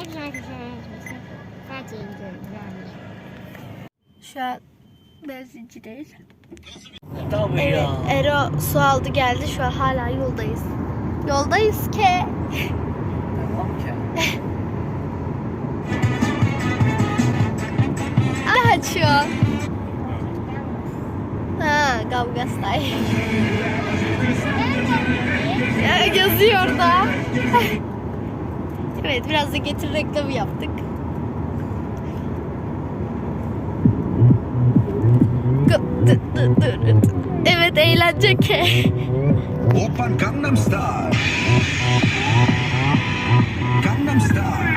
Hepsi arkadaşlar. Fatih gidiyorum yani. Şu an benzincideyiz. Tabii Evet, ya. Ero su aldı geldi. Şu an hala yoldayız. Yoldayız ki. Tamam ki. Ne açıyor? Ha, Gavgastay. ya, yazıyor da. evet, biraz da getir reklamı yaptık. Gı- dı- dı- dı- dı- dı. Evet, eğlence ki. Oppan Gangnam Style. Gangnam Style.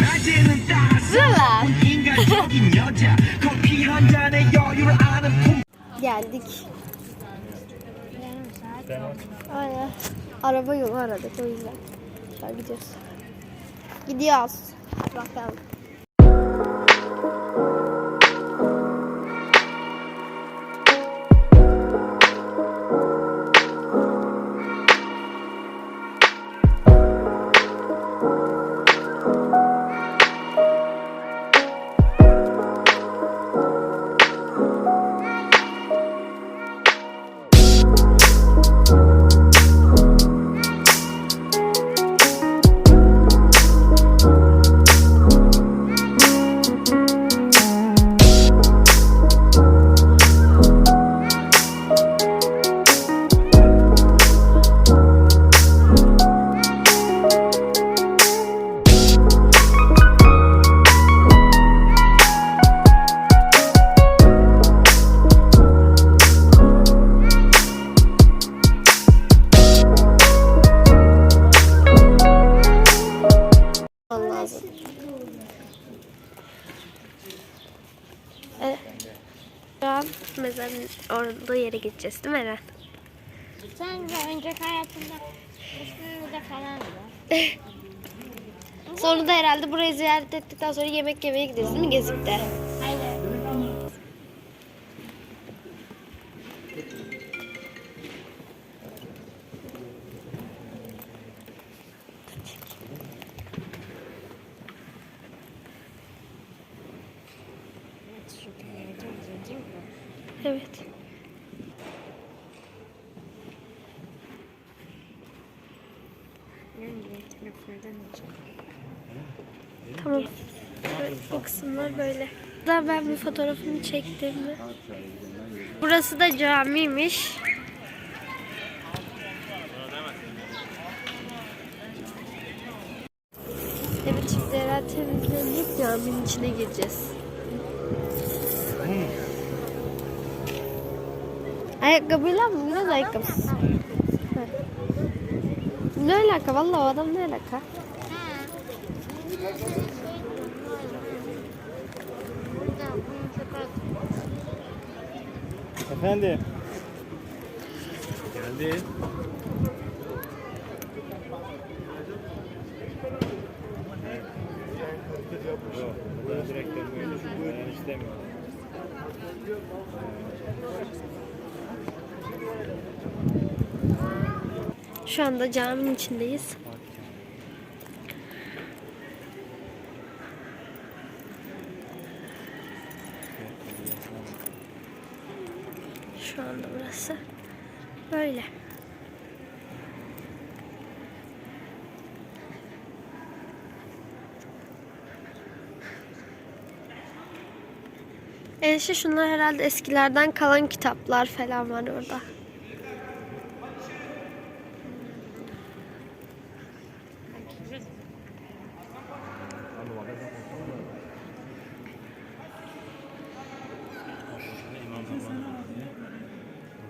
낮에는 따스한 Zıla. 인간적인 여자 커피 한 잔에 여유를 아는 품 Geldik. Yarım saat. Aynen. Araba yolu aradık o yüzden. Şöyle gidiyoruz. Gidiyoruz. Bakalım. Evet. Şu an mezarın olduğu yere gideceğiz değil mi Eren? Sence önceki hayatında üstünde falan mı? Sonra da herhalde burayı ziyaret ettikten sonra yemek yemeye gideriz değil mi Gezik'te? Hayır. Tamam. Evet, bu kısımlar böyle. Da ben bir fotoğrafını çektim? Burası da camiymiş. Evet şimdi herhalde temizlenip caminin içine gireceğiz. Ayakkabıyla mı? Biraz ayakkabısız. Ha. Ne alaka? Vallahi o adam ne alaka? Burada bunu çok az. Efendim. Geldi. Yok, burada direkt dönmüyor. Ben istemiyorum. Şu anda caminin içindeyiz. Şu anda burası böyle. Şunlar herhalde eskilerden kalan kitaplar falan var orada. İmam Zaman diye.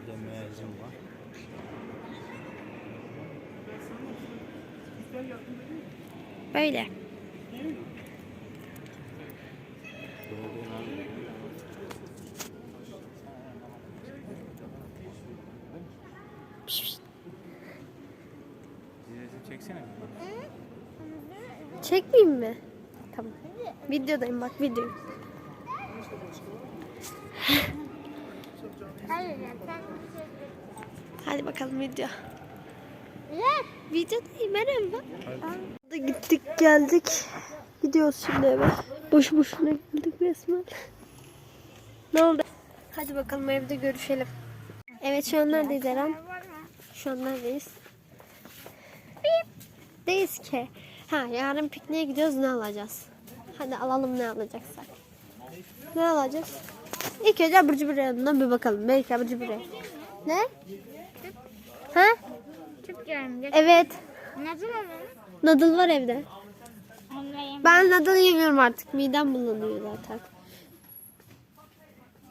Burada müezzin var. Böyle. Gördüğün an. Bir resim çeksene. Çekmeyeyim mi? Tamam. Videodayım bak videoyum. Hadi bakalım video. Videodayım merhaba. Da gittik geldik. Gidiyoruz şimdi eve. Boş boşuna geldik resmen. Ne oldu? Hadi bakalım evde görüşelim. Evet şu an neredeyiz Eren? Şu an neredeyiz? Deyiz ki. Ha yarın pikniğe gidiyoruz ne alacağız? Hadi alalım ne alacaksak. Ne alacağız? İlk önce abur cubur yanından bir bakalım. Belki abur cubur Ne? Ha? Çok görüm. Evet. Nasıl olur? Noodle var evde. Ben noodle yemiyorum artık. Midem bulanıyor zaten.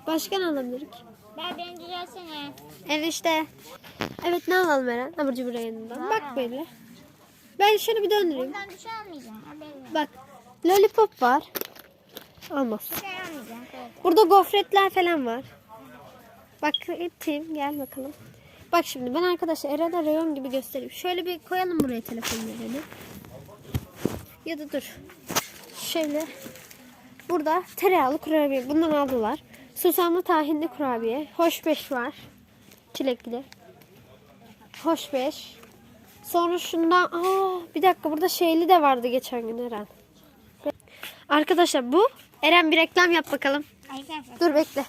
Başka ne alabilirik? Ben birinci gelsene. Evet işte. Evet ne alalım Eren? Abur cubur yanından. Bak böyle. Ben şöyle bir döndüreyim. Bundan bir şey almayacağım. Bak. Lollipop var. Olmaz. Burada gofretler falan var. Bak ettim. Gel bakalım. Bak şimdi ben arkadaşlar Eren'e reyon gibi göstereyim. Şöyle bir koyalım buraya telefonlarını. Ya da dur. Şöyle. Burada tereyağlı kurabiye. Bundan aldılar. Susamlı tahinli kurabiye. Hoş beş var. Çilekli. Hoş beş. Sonra şundan aa bir dakika burada şeyli de vardı geçen gün Eren. Arkadaşlar bu Eren bir reklam yap bakalım. Arkadaşlar. Dur bekle.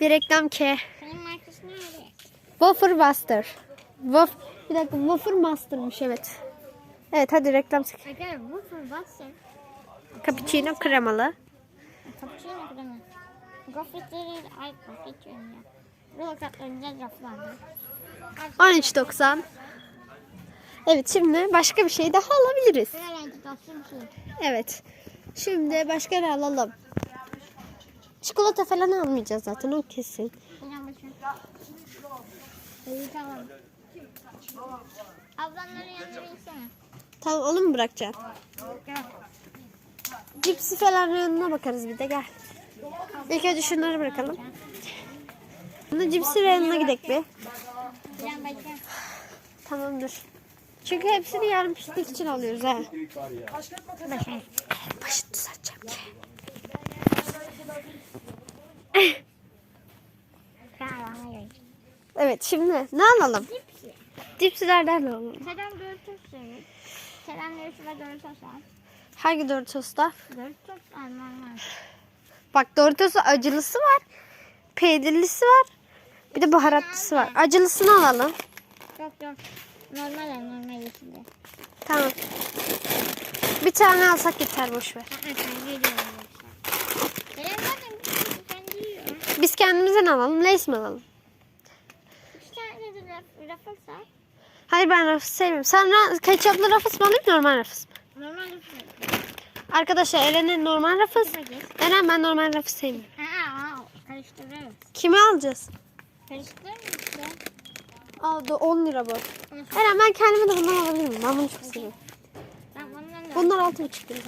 Bir reklam ki. Senin markası? Wafer Buster. Waf bir dakika Wafer Master'mış evet. Evet hadi reklam çek. Arkadaşlar bu fırbatsın. Cappuccino kremalı. Cappuccino. Gofretleri ay gofret raflandı. 13.90. Evet şimdi başka bir şey daha alabiliriz. Evet. Şimdi başka ne alalım? Çikolata falan almayacağız zaten o kesin. İyi tamam. Yanına insene. Tamam onu mu bırakacaksın? Gel. Cipsi falan reyonuna bakarız bir de gel. İlk önce şunları bırakalım. Şimdi cipsi reyonuna gidelim bir. Tamamdır. Çünkü hepsini yarın piknik için alıyoruz ha. Başım. Evet şimdi ne alalım? Cipsi. Cipsilerden ne alalım? Selam Doritos seviyor. Selam Doritos ve Doritos al. Hangi Doritos'ta? Doritos alman var. Bak Doritos'un acılısı var. Peynirlisi var. Bir de baharatlısı var. Acılısını alalım. Yok yok. Normal al normal yeşilde. Tamam. Bir tane alsak yeter boş ver. Aa sen geliyorum. Selam zaten. Biz kendimizden alalım. Lace mi alalım? Var. Hayır ben rafız sevmiyorum. Sen ketçaplı rafız mı alayım normal rafız mı? Normal rafız. Arkadaşlar Eren'in normal rafız. Eren ben normal rafız sevmiyorum. Aa karıştırırız. Kimi alacağız? Karıştırır mı işte? Aa, da 10 lira bu. Eren ben kendime de bundan alabilir miyim? Ben bunu çok seviyorum. Ben bundan da Bunlar 6,5 lira.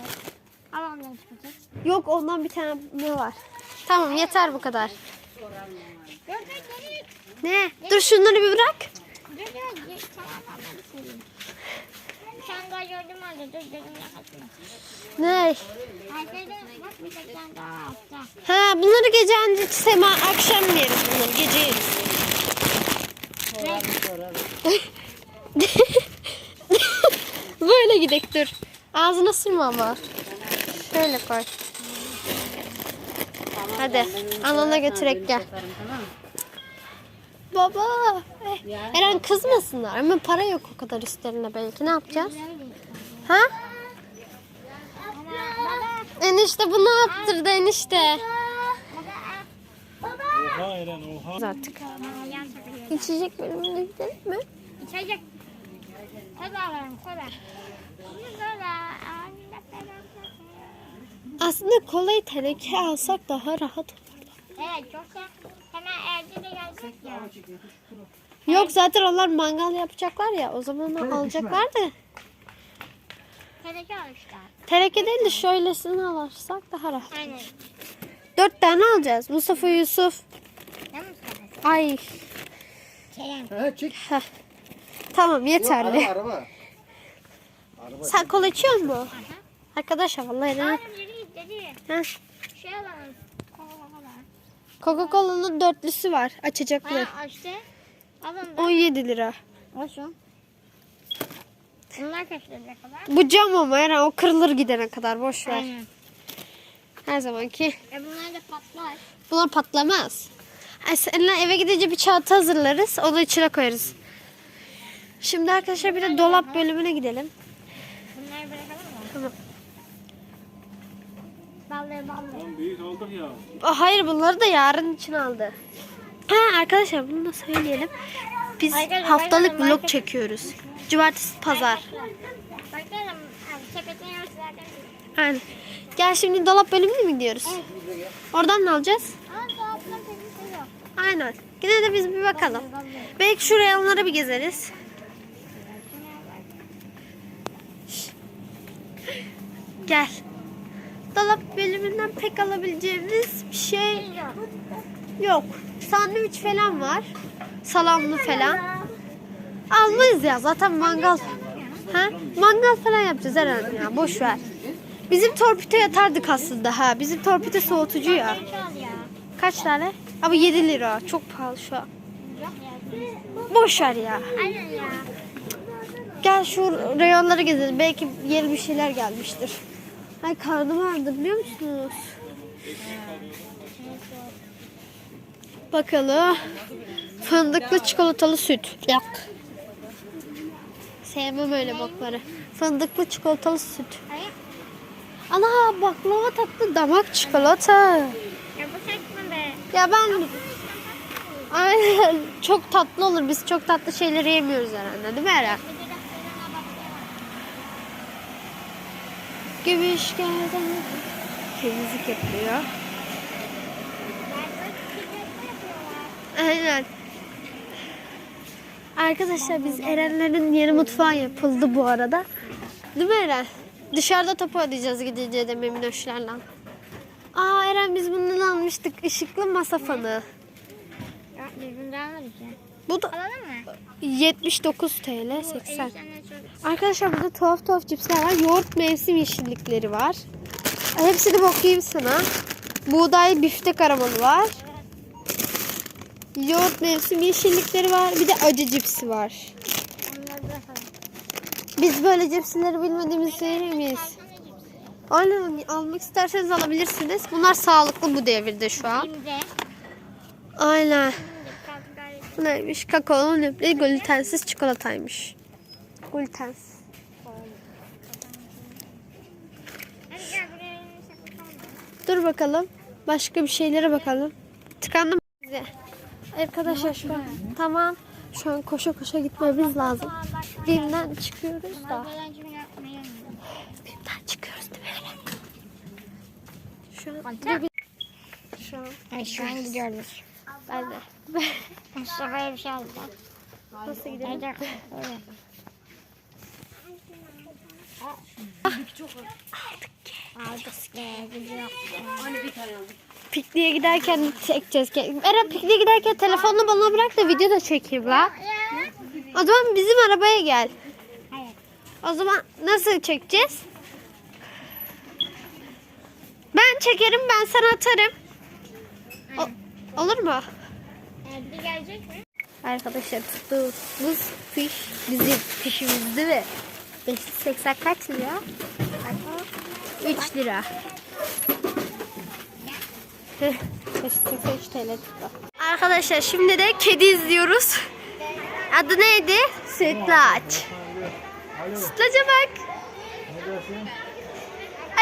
al ondan çıkacak. Yok ondan bir tane ne var? Tamam yeter bu kadar. Ne? Dur şunları bir bırak. Ne? Ha bunları gece önce sema akşam yeriz bunları gece. Böyle gidek dur. Ağzına sürme ama. Şöyle koy. Hadi anana götürek gel. Baba. eh, Eren kızmasınlar ama para yok o kadar üstlerinde belki. Ne yapacağız? Ha? Baba. Enişte bu ne yaptırdı enişte? Baba. Oha Eren oha. Artık. İçecek bölümüne gidelim mi? İçecek. Kola alalım kola. Kola. Aslında kolayı teneke alsak daha rahat olur. Evet yoksa hemen evde de gelecek ya. Yok zaten onlar mangal yapacaklar ya o zaman onu alacaklar da. Teneke al işte. Teneke değil de şöylesini alırsak daha rahat. Aynen. Dört tane alacağız. Mustafa Yusuf. Ne? Ay. Kerem. He çek. Heh. Tamam yeterli. Araba araba. Sen kola içiyor musun? Arkadaşlar vallahi ne? Oğlum yürü git dedi. Heh. Şey alalım. Kola kola. Bunlar kaç liraya kadar? Bu cam ama Eren o kırılır gidene kadar boş ver. Aynen. Her zamanki. E bunlar da patlar. Bunlar patlamaz. Ay, Seninle eve gidince bir çanta hazırlarız. Onu içine koyarız. Şimdi arkadaşlar bir de dolap bölümüne gidelim. Bunları bırakalım mı? Tamam. Büyük aldık ya. Aa, hayır bunları da yarın için aldı. Ha arkadaşlar bunu da söyleyelim. Biz Arkadaşlar, haftalık arkadaşlar, vlog market- çekiyoruz. Cumartesi, pazar. Bakalım. Abi. Aynen. Gel şimdi dolap bölümüne mi gidiyoruz? Oradan ne alacağız? Şey yok. Aynen. Yine de biz bir bakalım. Belki şuraya onlara bir gezeriz. Gel. Dolap bölümünden pek alabileceğimiz bir şey Yok. Sandviç falan var. Salamlı falan. Almayız ya zaten mangal. Ha? Mangal falan yapacağız herhalde ya. Boş ver. Bizim torpite yatardık aslında ha. Bizim torpite soğutucu ya. Kaç tane? Ama 7 lira. Çok pahalı şu an. Boş ver ya. Gel şu reyonları gezelim. Belki yeni bir şeyler gelmiştir. Ay karnım ağrıdı biliyor musunuz? Bakalım. Fındıklı çikolatalı süt. Yak. Sevmem öyle bokları. Fındıklı çikolatalı süt. Ana baklava tatlı damak çikolata. Ya. Ya ben Aynen çok tatlı olur. Biz çok tatlı şeyleri yemiyoruz herhalde değil mi Eren? Bir de raflarına baksana. Gümüş geldi. Temizlik yapılıyor. Aynen. Arkadaşlar biz Erenlerin yeni mutfağı yapıldı bu arada. Değil mi Eren? Dışarıda top oynayacağız gidince de Meminoşlarla. Aa Eren biz bundan almıştık. ışıklı masa fanı. Ya biz almadık ya. Bu da Alalım mı? 79 TL 80. Arkadaşlar burada tuhaf tuhaf cipsler var. Yoğurt mevsim yeşillikleri var. Hepsini bakayım sana. Buğday biftek aromalı var. Yoğurt mevsim yeşillikleri var. Bir de acı cipsi var. Biz böyle cipsleri bilmediğimizi söyler miyiz? Aynen almak isterseniz alabilirsiniz. Bunlar sağlıklı bu devirde şu an. Aynen. neymiş? Kakaolu nöpli glutensiz çikolataymış. Bakalım. Dur bakalım. Başka bir şeylere bakalım. Tıkandım bize. Arkadaşlar şu an tamam. Şu an koşa koşa gitmemiz lazım. Bim'den çıkıyoruz da. Bim'den çıkıyoruz değil mi? Şu an, şu an şu an gidiyoruz. ben de. Mustafa'ya bir şey aldık. Nasıl gidelim? Pikniğe giderken çekeceğiz. Eren pikniğe giderken telefonunu bana bırak da video da çekeyim la. O zaman bizim arabaya gel. O zaman nasıl çekeceğiz? Ben çekerim ben sana atarım. O- olur mu? Bir gelecek mi? Arkadaşlar tuttuğumuz fiş bizim fişimiz değil mi? 580 kaç lira? 3 lira. Heh, 583 TL tuttu. Arkadaşlar şimdi de kedi izliyoruz. Adı neydi? Sütlaç. Sütlaca bak.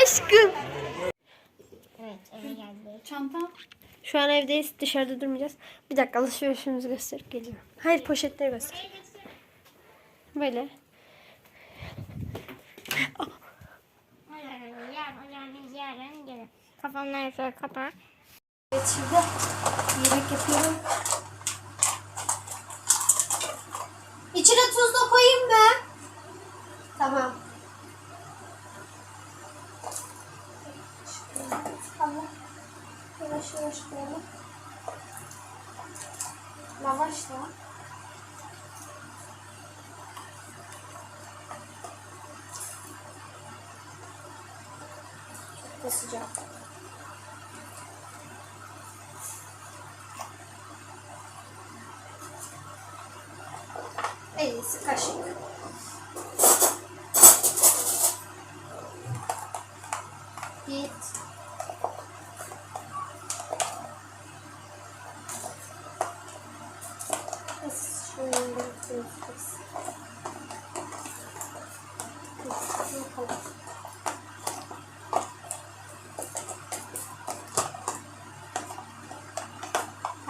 Aşkım. Evet eve. Şu an evdeyiz. Dışarıda durmayacağız. Bir dakika alışverişimizi gösterip geliyorum. Hayır poşetleri göster. Böyle. Kafanları şöyle kapa. Evet şimdi yemek yapıyorum. İçine tuz da koyayım mı? Tamam. Tamam. Yavaş yavaş koyalım. Lavaşla. Çok da sıcak. En iyisi kaşık.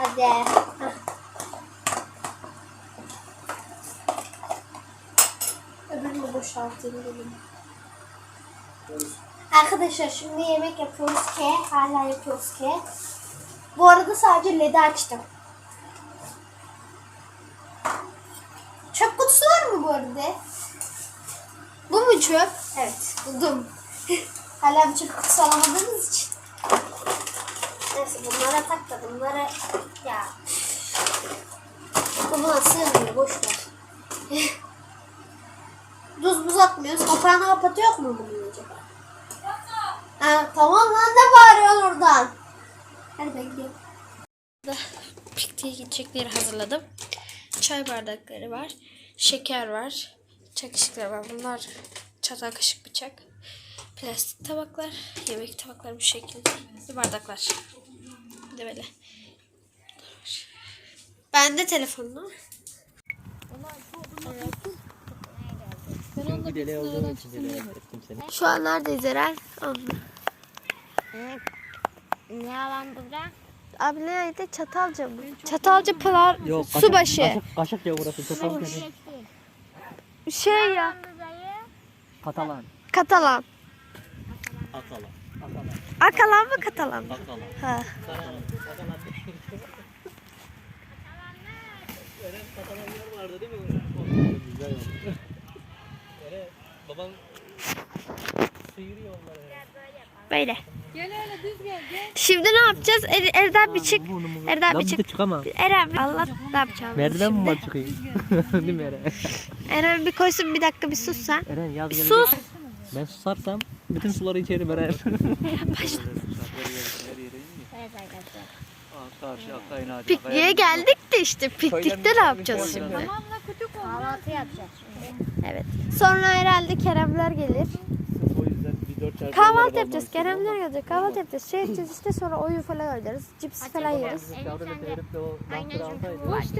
Hadi. Hah. Öbürünü boşaltayım dedim. Arkadaşlar şimdi yemek yapıyoruz ki hala yapıyoruz ki. Bu arada sadece led'i açtım. Çöp kutusu var mı bu arada? Bu mu çöp? Evet buldum. hala bir çöp kutusu. Neyse bunlara tak da bunları ya. Bu buna sığmıyor boş ver. Tuz buz atmıyoruz. Kapağını kapatıyor mu bunu acaba? Ha, tamam lan ne bağırıyorsun oradan? Hadi ben gidiyorum. Pikniğe gidecekleri hazırladım. Çay bardakları var. Şeker var. Çay kaşıkları var. Bunlar çatal kaşık bıçak. Plastik tabaklar. Yemek tabakları bu şekilde. Bardaklar. Bir de böyle. Ben de telefonla. Çünkü deli olduğum için deli ettim seni. Şu an neredeyiz Eren? Ne alan burada? Abi neydi? Çatalca mı? Çatalca Pınar Yok su başı. Kaşık, kaşık ya burası. Kötü. Şey ya. Katalan. Katalan. Akala. Akala. Akalan mı Katalan mı? Ha. Katalan. Katalan. Eren Katalan yer vardı değil mi? Güzel. Eren baban sıyırıyor onları. Böyle. Şimdi ne yapacağız? Er, Erdem bir çık. Erdem bir çık. çıkamam. Eren bir Allah ne yapacağım? Merdiven mi var çıkayım? değil mi Eren? Eren bir koysun bir dakika bir sus sen. Eren yaz Bir sus. Ben susarsam bütün suları. Karşı Akkay'ın Pikniğe geldik de işte piknikte ne yapacağız şimdi? Kahvaltı yapacağız şimdi. Evet. Sonra herhalde Keremler gelir. O yüzden bir dört çarpı Kahvaltı yapacağız. Keremler gelecek. Kahvaltı yapacağız. Şey yapacağız işte sonra oyun falan oynarız. Cips falan yeriz.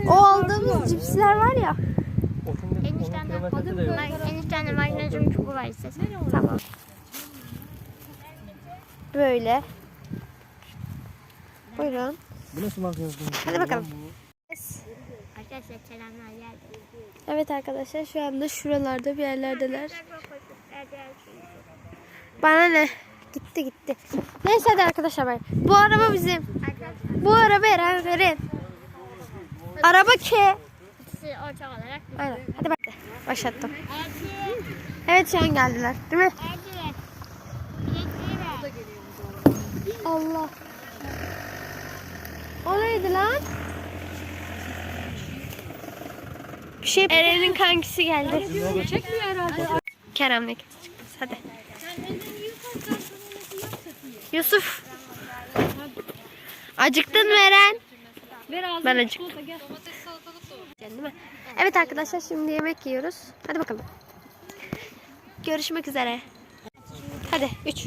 O aldığımız cipsler var ya. Eniştemden magnesium çubuğu var istesen. Tamam. Böyle. Buyurun. Bu nasıl bakıyorsun? Hadi bakalım. Arkadaşlar selamlar geldi. Evet arkadaşlar şu anda şuralarda bir yerlerdeler. Bana ne? Gitti gitti. Neyse hadi arkadaşlar bay. Bu araba bizim. Bu araba Eren verin. Araba K. İkisi ortak olarak. Aynen. Hadi bak. Başlattım. Evet şu an geldiler. Değil mi? Allah. O neydi lan? Bir şey Eren'in kankisi geldi. Çekmiyor herhalde. Kerem'le Hadi. Yusuf. Acıktın mı Eren? Ben acıktım. Evet arkadaşlar şimdi yemek yiyoruz. Hadi bakalım. Görüşmek üzere. Hadi 3.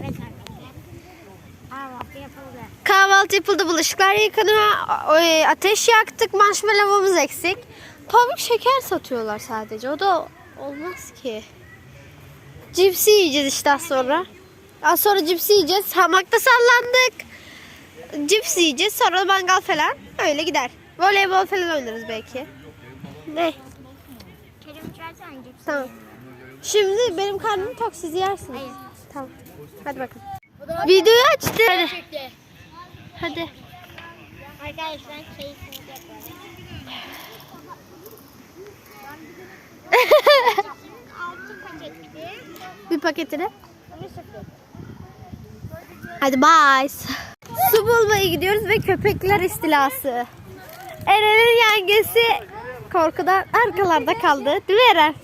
Evet arkadaşlar. Kahvaltı yapıldı. Kahvaltı yapıldı, bulaşıklar yıkanıyor, ateş yaktık, marshmallow'umuz eksik. Pamuk şeker satıyorlar sadece, o da olmaz ki. Cipsi yiyeceğiz işte az sonra. Az sonra cipsi yiyeceğiz, hamakta sallandık. Cipsi yiyeceğiz, sonra mangal falan, öyle gider. Voleybol falan oynarız belki. Ne? Tamam. Şimdi benim karnım tok, siz yersiniz. Hayır. Tamam. Hadi bakın. Videoyu açtı. Hadi. Arkadaşlar. Bir paketini. Hadi bye. Su bulmaya gidiyoruz ve köpekler istilası. Eren'in yengesi korkudan arkalarda kaldı. Değil mi Eren?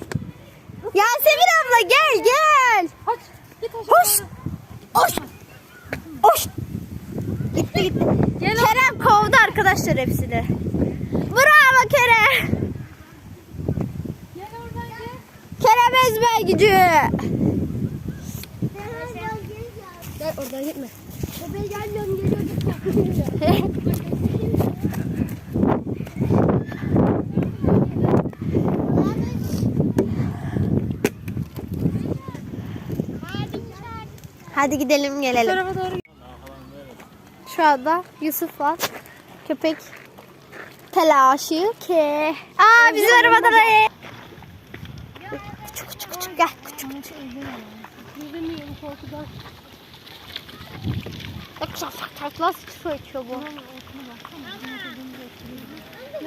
Yasemin abla gel gel. Hoş. Hoş. Hoş. Gitti gitti. Gel Kerem kovdu arkadaşlar hepsini. Bravo Kerem. Gel oradan gel. Kerem ezber gücü. Oradan gitme. Hadi gidelim gelelim. Şu anda Yusuf var. Köpek telaşı ki. Aa bizim arabada da. Küçük küçük küçük gel küçük küçük. Bak takla su içiyor bu.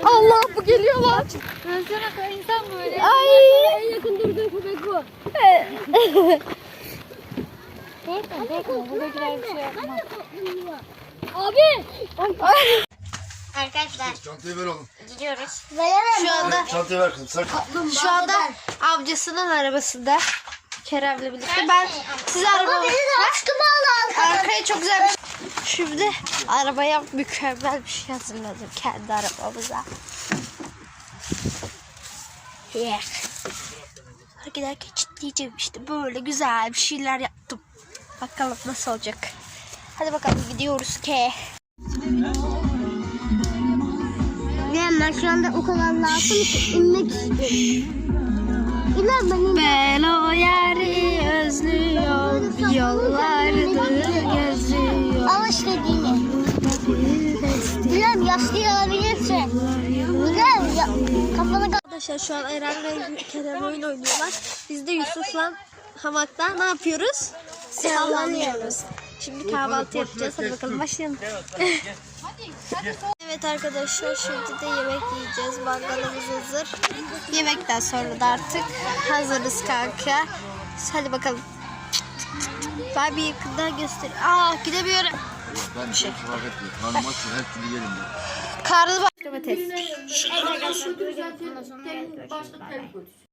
Allah bu geliyor lan. Ölsene insan böyle. Ay. En yakın durduğu köpek bu. Korkma korkma. Buradakiler bir şey yapmaz. Abi. Arkadaşlar Çantayı ver oğlum. gidiyoruz. Şu anda Çantayı ver kızım sakın. şu anda avcısının arabasında Kerem'le birlikte ben size araba Aşkımı al arkaya çok güzel bir Şimdi arabaya mükemmel bir şey hazırladım kendi arabamıza. Yeah. Giderken çitleyeceğim işte böyle güzel bir şeyler yaptım. Bakalım nasıl olacak. Hadi bakalım gidiyoruz ki. Ben şu anda o kadar lazım ki inmek istiyorum. İnan ben inmek Belo yeri özlüyor, yollardır geziyor. Al istediğini. Bilmem yaşlı olabilirsin. Bilmem ya, kafanı Arkadaşlar şu an Eren'le Kerem oyun oynuyorlar. Biz de Yusuf'la hamakta ne yapıyoruz? Sallanıyoruz. Şimdi kahvaltı yapacağız. Hadi bakalım başlayalım. evet arkadaşlar şimdi de yemek yiyeceğiz. Mangalımız hazır. Yemekten sonra da artık hazırız kanka. Hadi bakalım. Ben bir yakından göster. Aa gidemiyorum. Ben şey fark etmiyor. Her türlü yerim ben. Karnı bak. Domates. Evet